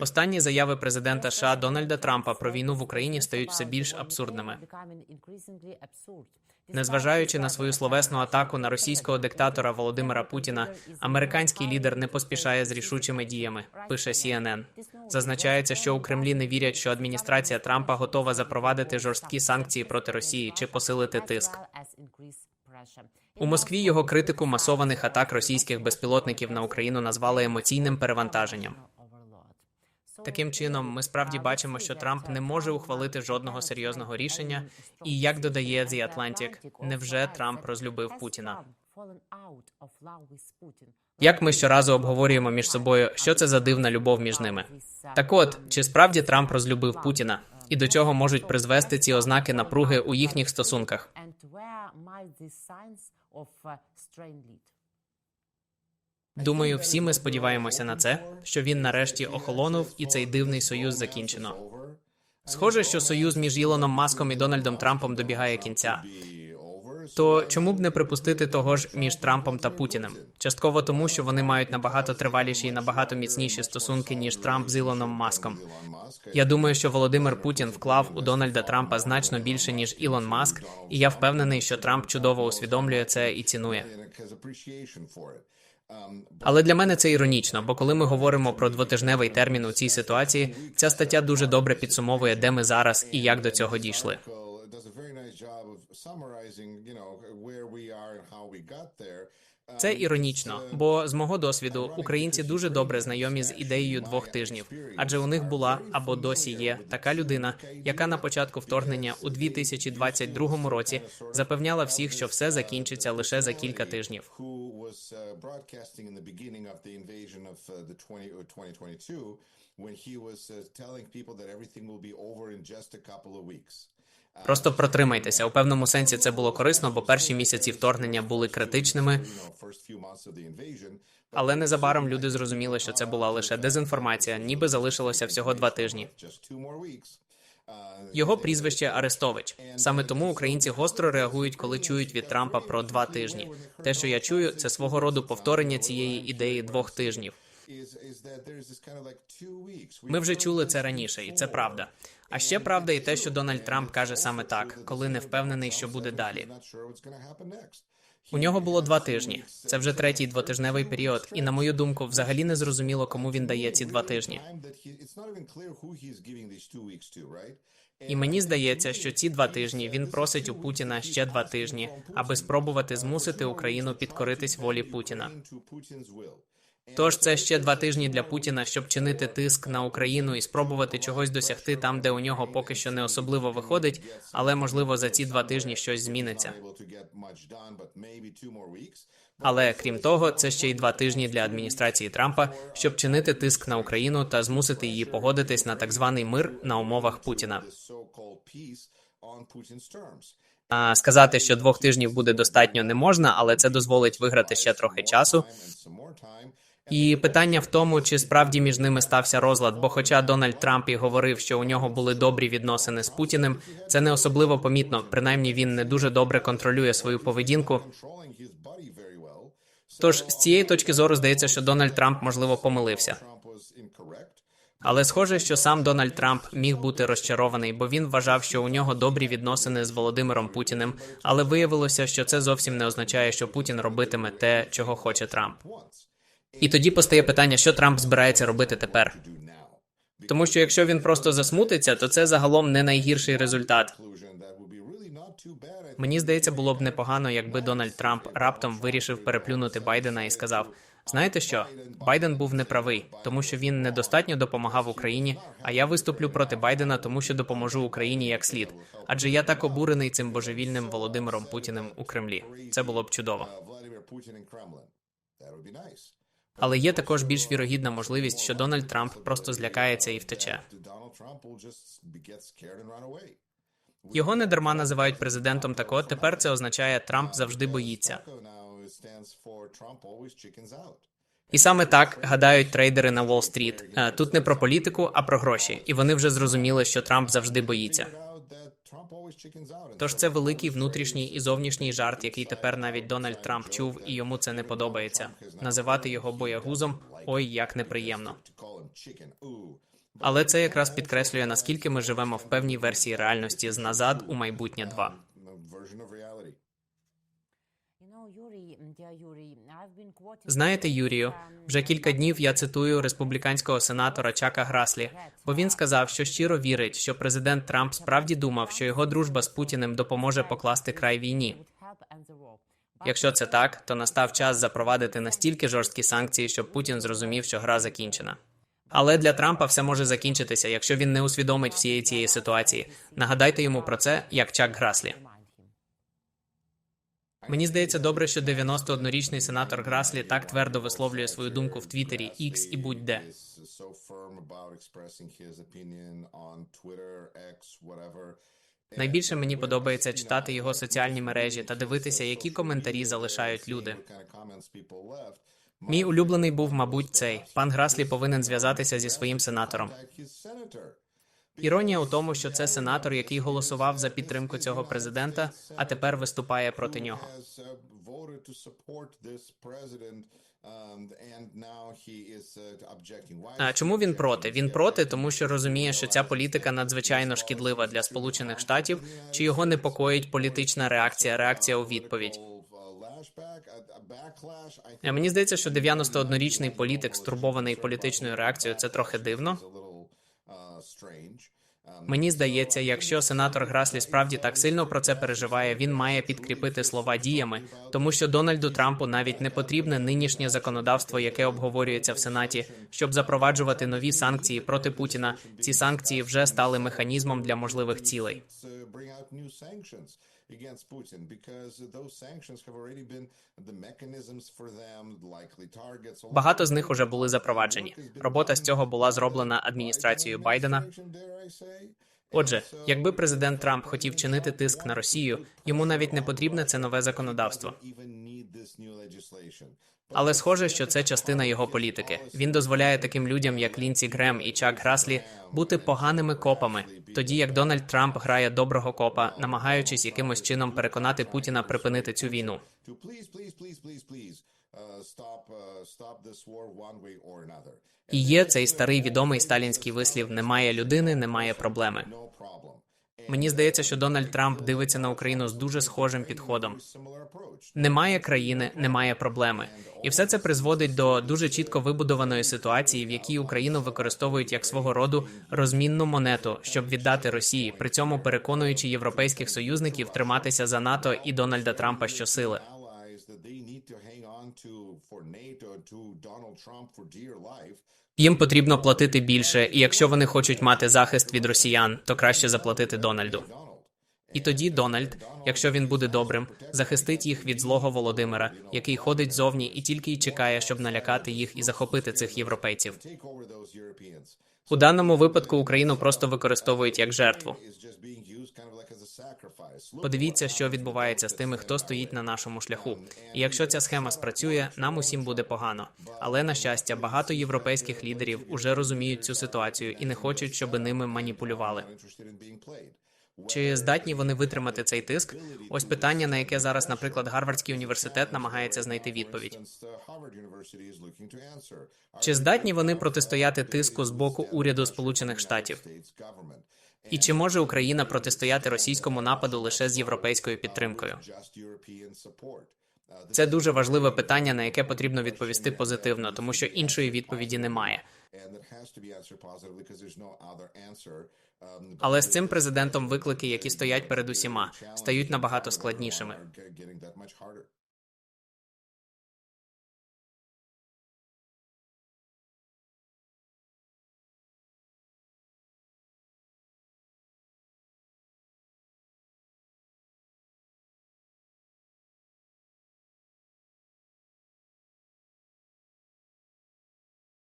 Останні заяви президента США Дональда Трампа про війну в Україні стають все більш абсурдними. Незважаючи на свою словесну атаку на російського диктатора Володимира Путіна, американський лідер не поспішає з рішучими діями. Пише CNN. Зазначається, що у Кремлі не вірять, що адміністрація Трампа готова запровадити жорсткі санкції проти Росії чи посилити тиск. У Москві його критику масованих атак російських безпілотників на Україну назвали емоційним перевантаженням. Таким чином, ми справді бачимо, що Трамп не може ухвалити жодного серйозного рішення. І як додає The Atlantic, невже Трамп розлюбив Путіна? Як ми щоразу обговорюємо між собою, що це за дивна любов між ними? Так от, чи справді Трамп розлюбив Путіна? І до чого можуть призвести ці ознаки напруги у їхніх стосунках? Думаю, всі ми сподіваємося на це, що він нарешті охолонув, і цей дивний союз закінчено. Схоже, що союз між Ілоном Маском і Дональдом Трампом добігає кінця. То чому б не припустити того ж між Трампом та Путіним? Частково тому, що вони мають набагато триваліші і набагато міцніші стосунки ніж Трамп з Ілоном Маском. Я думаю, що Володимир Путін вклав у Дональда Трампа значно більше ніж Ілон Маск, і я впевнений, що Трамп чудово усвідомлює це і цінує. Але для мене це іронічно, бо коли ми говоримо про двотижневий термін у цій ситуації, ця стаття дуже добре підсумовує, де ми зараз і як до цього дійшли. Це іронічно, бо з мого досвіду українці дуже добре знайомі з ідеєю двох тижнів, адже у них була або досі є така людина, яка на початку вторгнення у 2022 році запевняла всіх, що все закінчиться лише за кілька тижнів. when he was uh, telling people that everything will be over in just a couple of weeks. Просто протримайтеся. У певному сенсі це було корисно, бо перші місяці вторгнення були критичними. Але незабаром люди зрозуміли, що це була лише дезінформація, ніби залишилося всього два тижні. Його прізвище Арестович. Саме тому українці гостро реагують, коли чують від Трампа про два тижні. Те, що я чую, це свого роду повторення цієї ідеї двох тижнів. Ми вже чули це раніше, і це правда. А ще правда і те, що Дональд Трамп каже саме так, коли не впевнений, що буде далі. У нього було два тижні. Це вже третій двотижневий період, і на мою думку, взагалі не зрозуміло, кому він дає ці два тижні. І мені здається, що ці два тижні він просить у Путіна ще два тижні, аби спробувати змусити Україну підкоритись волі Путіна. Тож це ще два тижні для Путіна, щоб чинити тиск на Україну і спробувати чогось досягти там, де у нього поки що не особливо виходить, але можливо за ці два тижні щось зміниться. Але крім того, це ще й два тижні для адміністрації Трампа, щоб чинити тиск на Україну та змусити її погодитись на так званий мир на умовах Путіна. А сказати, що двох тижнів буде достатньо, не можна, але це дозволить виграти ще трохи часу. І питання в тому, чи справді між ними стався розлад, бо, хоча Дональд Трамп і говорив, що у нього були добрі відносини з Путіним, це не особливо помітно. Принаймні він не дуже добре контролює свою поведінку. Тож з цієї точки зору здається, що Дональд Трамп можливо помилився. Але схоже, що сам Дональд Трамп міг бути розчарований, бо він вважав, що у нього добрі відносини з Володимиром Путіним, але виявилося, що це зовсім не означає, що Путін робитиме те, чого хоче Трамп. І тоді постає питання, що Трамп збирається робити тепер. Тому що якщо він просто засмутиться, то це загалом не найгірший результат. Мені здається, було б непогано, якби Дональд Трамп раптом вирішив переплюнути Байдена і сказав: знаєте що, Байден був неправий, тому що він недостатньо допомагав Україні. А я виступлю проти Байдена, тому що допоможу Україні як слід. Адже я так обурений цим божевільним Володимиром Путіним у Кремлі. Це було б чудово. Але є також більш вірогідна можливість, що Дональд Трамп просто злякається і втече. Його не дарма називають президентом. Так от тепер це означає, Трамп завжди боїться. І саме так гадають трейдери на Уолл-стріт. Тут не про політику, а про гроші. І вони вже зрозуміли, що Трамп завжди боїться. Тож це великий внутрішній і зовнішній жарт, який тепер навіть Дональд Трамп чув, і йому це не подобається. Називати його боягузом ой як неприємно. Але це якраз підкреслює наскільки ми живемо в певній версії реальності з назад у майбутнє 2. A version of reality. Знаєте, Юрію, вже кілька днів я цитую республіканського сенатора Чака Граслі, бо він сказав, що щиро вірить, що президент Трамп справді думав, що його дружба з Путіним допоможе покласти край війні. Якщо це так, то настав час запровадити настільки жорсткі санкції, щоб Путін зрозумів, що гра закінчена. Але для Трампа все може закінчитися, якщо він не усвідомить всієї цієї ситуації. Нагадайте йому про це, як Чак Граслі. Мені здається добре, що 91-річний сенатор Граслі так твердо висловлює свою думку в Твіттері, X і будь-де. Найбільше мені подобається читати його соціальні мережі та дивитися, які коментарі залишають люди. Мій улюблений був, мабуть, цей пан Граслі повинен зв'язатися зі своїм сенатором. Іронія у тому, що це сенатор, який голосував за підтримку цього президента, а тепер виступає проти нього. Uh, um, uh, А чому він проти? Він проти, тому що розуміє, що ця політика надзвичайно шкідлива для Сполучених Штатів, чи його непокоїть політична реакція, реакція у відповідь. Мені здається, що 91-річний політик, стурбований політичною реакцією, це трохи дивно. Мені здається, якщо сенатор Граслі справді так сильно про це переживає, він має підкріпити слова діями, тому що Дональду Трампу навіть не потрібне нинішнє законодавство, яке обговорюється в Сенаті, щоб запроваджувати нові санкції проти Путіна. Ці санкції вже стали механізмом для можливих цілей. Against Putin because those sanctions have already been the mechanisms for them, likely targets. Багато з них уже були запроваджені. Робота з цього була зроблена адміністрацією Байдена. Отже, якби президент Трамп хотів чинити тиск на Росію, йому навіть не потрібне це нове законодавство. Але схоже, що це частина його політики. Він дозволяє таким людям, як Лінсі Грем і Чак Граслі, бути поганими копами, тоді як Дональд Трамп грає доброго копа, намагаючись якимось чином переконати Путіна припинити цю війну. Uh, uh. І є цей старий відомий сталінський вислів: немає людини, немає проблеми. Мені здається, що Дональд Трамп дивиться на Україну з дуже схожим підходом. Немає країни, немає проблеми, і все це призводить до дуже чітко вибудованої ситуації, в якій Україну використовують як свого роду розмінну монету, щоб віддати Росії, при цьому переконуючи європейських союзників триматися за НАТО і Дональда Трампа щосили. Donald Trump for dear. Їм потрібно платити більше, і якщо вони хочуть мати захист від росіян, то краще заплатити Дональду. І тоді Дональд, якщо він буде добрим, захистить їх від злого Володимира, який ходить зовні і тільки й чекає, щоб налякати їх і захопити цих європейців. У даному випадку Україну просто використовують як жертву. Подивіться, що відбувається з тими, хто стоїть на нашому шляху. І якщо ця схема спрацює, нам усім буде погано. Але на щастя, багато європейських лідерів уже розуміють цю ситуацію і не хочуть, щоб ними маніпулювали. Чи здатні вони витримати цей тиск? Ось питання, на яке зараз, наприклад, Гарвардський університет намагається знайти відповідь. Чи здатні вони протистояти тиску з боку уряду Сполучених Штатів? І чи може Україна протистояти російському нападу лише з європейською підтримкою? Це дуже важливе питання, на яке потрібно відповісти позитивно, тому що іншої відповіді немає. Але з цим президентом виклики, які стоять перед усіма, стають набагато складнішими.